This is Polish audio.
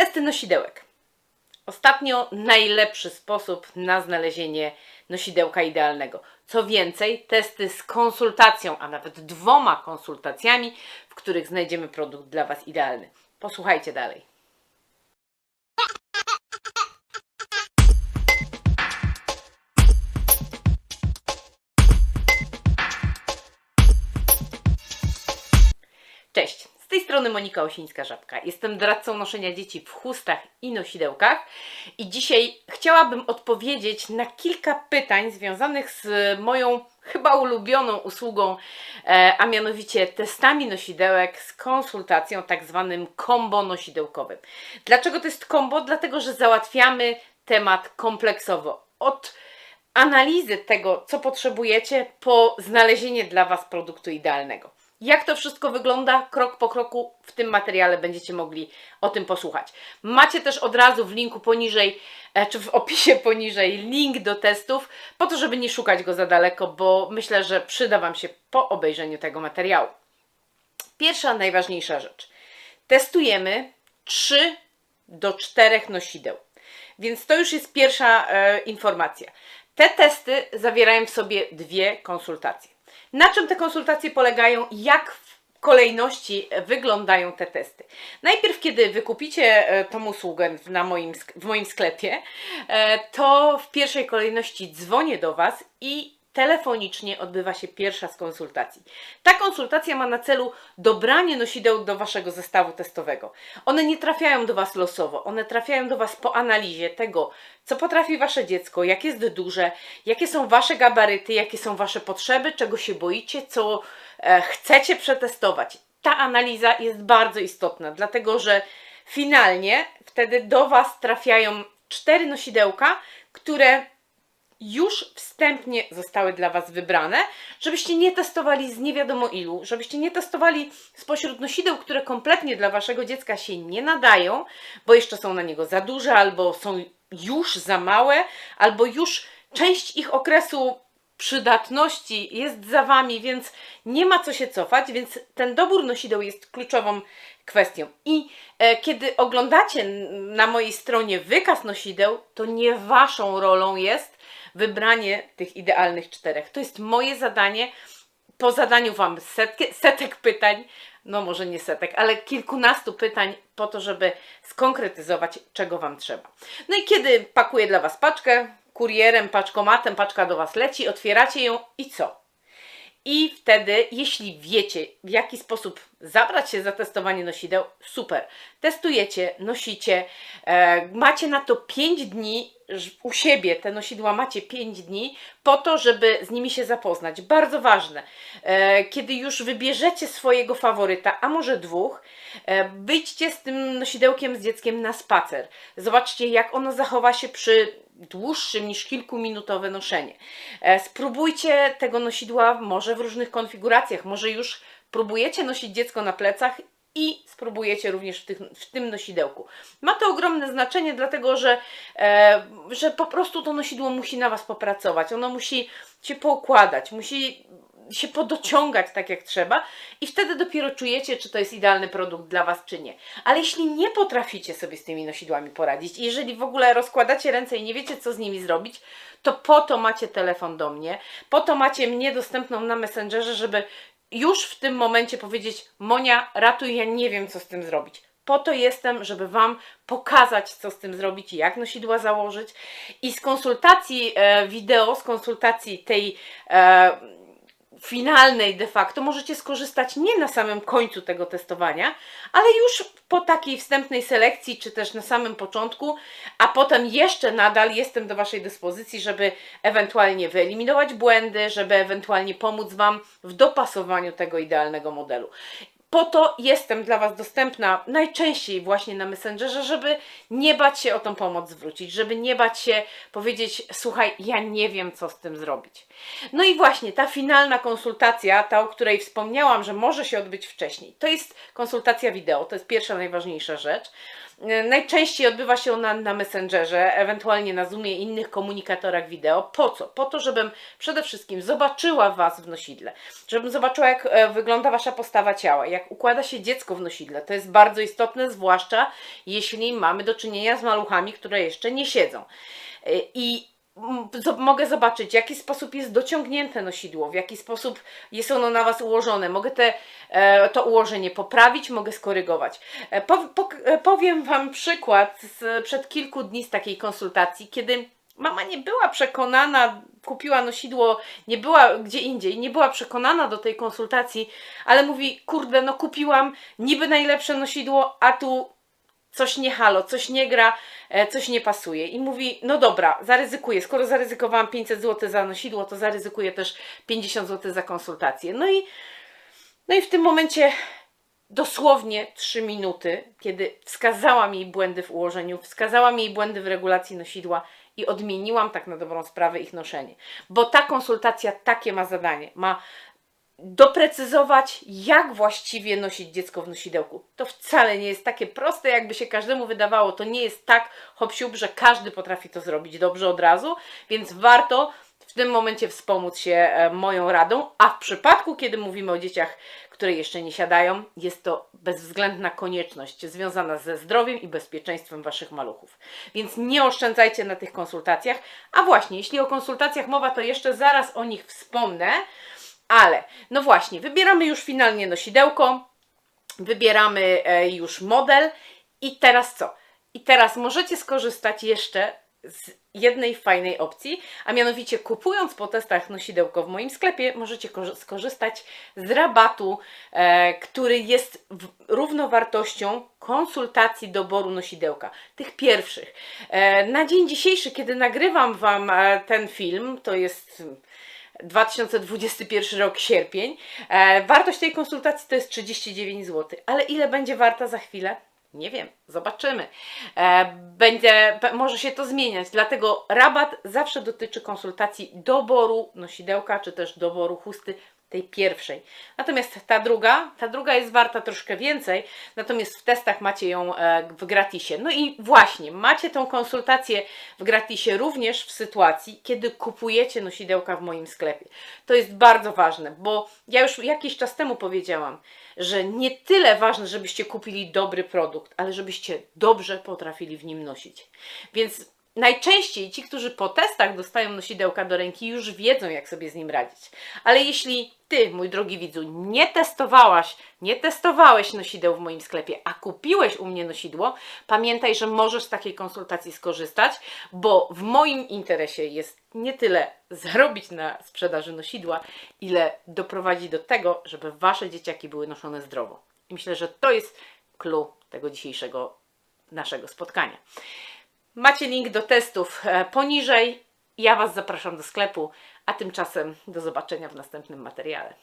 Testy nosidełek. Ostatnio najlepszy sposób na znalezienie nosidełka idealnego. Co więcej, testy z konsultacją, a nawet dwoma konsultacjami, w których znajdziemy produkt dla Was idealny. Posłuchajcie dalej. Strony Monika Osińska-Żabka. Jestem doradcą noszenia dzieci w chustach i nosidełkach i dzisiaj chciałabym odpowiedzieć na kilka pytań związanych z moją chyba ulubioną usługą, e, a mianowicie testami nosidełek z konsultacją tak zwanym kombo nosidełkowym. Dlaczego to jest kombo? Dlatego, że załatwiamy temat kompleksowo. Od analizy tego, co potrzebujecie, po znalezienie dla Was produktu idealnego. Jak to wszystko wygląda krok po kroku w tym materiale będziecie mogli o tym posłuchać. Macie też od razu w linku poniżej, e, czy w opisie poniżej link do testów, po to, żeby nie szukać go za daleko, bo myślę, że przyda Wam się po obejrzeniu tego materiału. Pierwsza, najważniejsza rzecz. Testujemy 3 do 4 nosideł. Więc to już jest pierwsza e, informacja. Te testy zawierają w sobie dwie konsultacje. Na czym te konsultacje polegają? Jak w kolejności wyglądają te testy? Najpierw, kiedy wykupicie e, tą usługę na moim, w moim sklepie, e, to w pierwszej kolejności dzwonię do Was i telefonicznie odbywa się pierwsza z konsultacji. Ta konsultacja ma na celu dobranie nosideł do Waszego zestawu testowego. One nie trafiają do Was losowo, one trafiają do Was po analizie tego, co potrafi Wasze dziecko, jak jest duże, jakie są Wasze gabaryty, jakie są Wasze potrzeby, czego się boicie, co e, chcecie przetestować. Ta analiza jest bardzo istotna, dlatego że finalnie wtedy do Was trafiają cztery nosidełka, które już wstępnie zostały dla Was wybrane, żebyście nie testowali z nie wiadomo ilu, żebyście nie testowali spośród nosideł, które kompletnie dla Waszego dziecka się nie nadają, bo jeszcze są na niego za duże, albo są już za małe, albo już część ich okresu przydatności jest za Wami, więc nie ma co się cofać, więc ten dobór nosideł jest kluczową kwestią. I e, kiedy oglądacie na mojej stronie wykaz nosideł, to nie Waszą rolą jest wybranie tych idealnych czterech. To jest moje zadanie. Po zadaniu Wam setki, setek pytań, no może nie setek, ale kilkunastu pytań po to, żeby skonkretyzować, czego Wam trzeba. No i kiedy pakuję dla Was paczkę, kurierem, paczkomatem, paczka do Was leci, otwieracie ją i co? I wtedy, jeśli wiecie, w jaki sposób zabrać się za testowanie nosideł, super. Testujecie, nosicie, e, macie na to 5 dni u siebie, te nosidła macie 5 dni po to, żeby z nimi się zapoznać. Bardzo ważne. E, kiedy już wybierzecie swojego faworyta, a może dwóch, e, wyjdźcie z tym nosidełkiem z dzieckiem na spacer. Zobaczcie, jak ono zachowa się przy dłuższym niż kilkuminutowe noszenie. E, Spróbujcie tego nosidła może w różnych konfiguracjach. Może już próbujecie nosić dziecko na plecach i spróbujecie również w, tych, w tym nosidełku. Ma to ogromne znaczenie, dlatego że, e, że po prostu to nosidło musi na Was popracować. Ono musi się poukładać, musi się podociągać tak jak trzeba i wtedy dopiero czujecie, czy to jest idealny produkt dla Was, czy nie. Ale jeśli nie potraficie sobie z tymi nosidłami poradzić, i jeżeli w ogóle rozkładacie ręce i nie wiecie, co z nimi zrobić, to po to macie telefon do mnie, po to macie mnie dostępną na Messengerze, żeby już w tym momencie powiedzieć: Monia, ratuj, ja nie wiem, co z tym zrobić. Po to jestem, żeby Wam pokazać, co z tym zrobić jak nosidła założyć. I z konsultacji e, wideo, z konsultacji tej e, finalnej de facto możecie skorzystać nie na samym końcu tego testowania, ale już po takiej wstępnej selekcji, czy też na samym początku, a potem jeszcze nadal jestem do Waszej dyspozycji, żeby ewentualnie wyeliminować błędy, żeby ewentualnie pomóc Wam w dopasowaniu tego idealnego modelu. Po to jestem dla Was dostępna najczęściej właśnie na Messengerze, żeby nie bać się o tą pomoc zwrócić, żeby nie bać się powiedzieć: Słuchaj, ja nie wiem, co z tym zrobić. No i właśnie ta finalna konsultacja, ta, o której wspomniałam, że może się odbyć wcześniej, to jest konsultacja wideo, to jest pierwsza najważniejsza rzecz. E, Najczęściej odbywa się ona na Messengerze, ewentualnie na Zoomie i innych komunikatorach wideo. Po co? Po to, żebym przede wszystkim zobaczyła Was w nosidle, żebym zobaczyła, jak e, wygląda Wasza postawa ciała, jak układa się dziecko w nosidle. To jest bardzo istotne, zwłaszcza jeśli mamy do czynienia z maluchami, które jeszcze nie siedzą. E, I mogę zobaczyć, w jaki sposób jest dociągnięte nosidło, w jaki sposób jest ono na Was ułożone. Mogę te, e, to ułożenie poprawić, mogę skorygować. E, e, powiem Wam przykład z, przed kilku dni z takiej konsultacji, kiedy mama nie była przekonana, kupiła nosidło, nie była gdzie indziej, nie była przekonana do tej konsultacji, ale mówi, kurde, no kupiłam niby najlepsze nosidło, a tu coś nie halo, coś nie gra, e, coś nie pasuje. I mówi, no dobra, zaryzykuję. Skoro zaryzykowałam 500 zł za nosidło, to zaryzykuję też 50 zł za konsultację. No i, no i w tym momencie dosłownie 3 minuty, kiedy wskazałam jej błędy w ułożeniu, wskazałam jej błędy w regulacji nosidła i odmieniłam tak na dobrą sprawę ich noszenie. Bo ta konsultacja takie ma zadanie. Ma doprecyzować, jak właściwie nosić dziecko w nosidełku. To wcale nie jest takie proste, jakby się każdemu wydawało. To nie jest tak hop siup, że każdy potrafi to zrobić dobrze od razu, więc warto w tym momencie wspomóc się e, moją radą, a w przypadku, kiedy mówimy o dzieciach, które jeszcze nie siadają, jest to bezwzględna konieczność związana ze zdrowiem i bezpieczeństwem Waszych maluchów. Więc nie oszczędzajcie na tych konsultacjach. A właśnie, jeśli o konsultacjach mowa, to jeszcze zaraz o nich wspomnę. Ale, no właśnie, wybieramy już finalnie nosidełko, wybieramy e, już model i teraz co? I teraz możecie skorzystać jeszcze z jednej fajnej opcji, a mianowicie kupując po testach nosidełko w moim sklepie, możecie korzy- skorzystać z rabatu, e, który jest równowartością konsultacji doboru nosidełka, tych pierwszych. E, na dzień dzisiejszy, kiedy nagrywam Wam e, ten film, to jest 2021 rok, sierpień. E, wartość tej konsultacji to jest 39 zł, ale ile będzie warta za chwilę? Nie wiem, zobaczymy. E, będzie, może się to zmieniać, dlatego rabat zawsze dotyczy konsultacji doboru nosidełka, czy też doboru chusty tej pierwszej. Natomiast ta druga, ta druga jest warta troszkę więcej, natomiast w testach macie ją e, w gratisie. No i właśnie, macie tą konsultację w gratisie również w sytuacji, kiedy kupujecie nosidełka w moim sklepie. To jest bardzo ważne, bo ja już jakiś czas temu powiedziałam, że nie tyle ważne, żebyście kupili dobry produkt, ale żebyście dobrze potrafili w nim nosić. Więc najczęściej ci, którzy po testach dostają nosidełka do ręki, już wiedzą, jak sobie z nim radzić. Ale jeśli ty, mój drogi widzu, nie testowałaś, nie testowałeś nosideł w moim sklepie, a kupiłeś u mnie nosidło, pamiętaj, że możesz z takiej konsultacji skorzystać, bo w moim interesie jest nie tyle zarobić na sprzedaży nosidła, ile doprowadzić do tego, żeby wasze dzieciaki były noszone zdrowo. I myślę, że to jest clue tego dzisiejszego naszego spotkania. Macie link do testów e, poniżej. Ja Was zapraszam do sklepu, a tymczasem do zobaczenia w następnym materiale.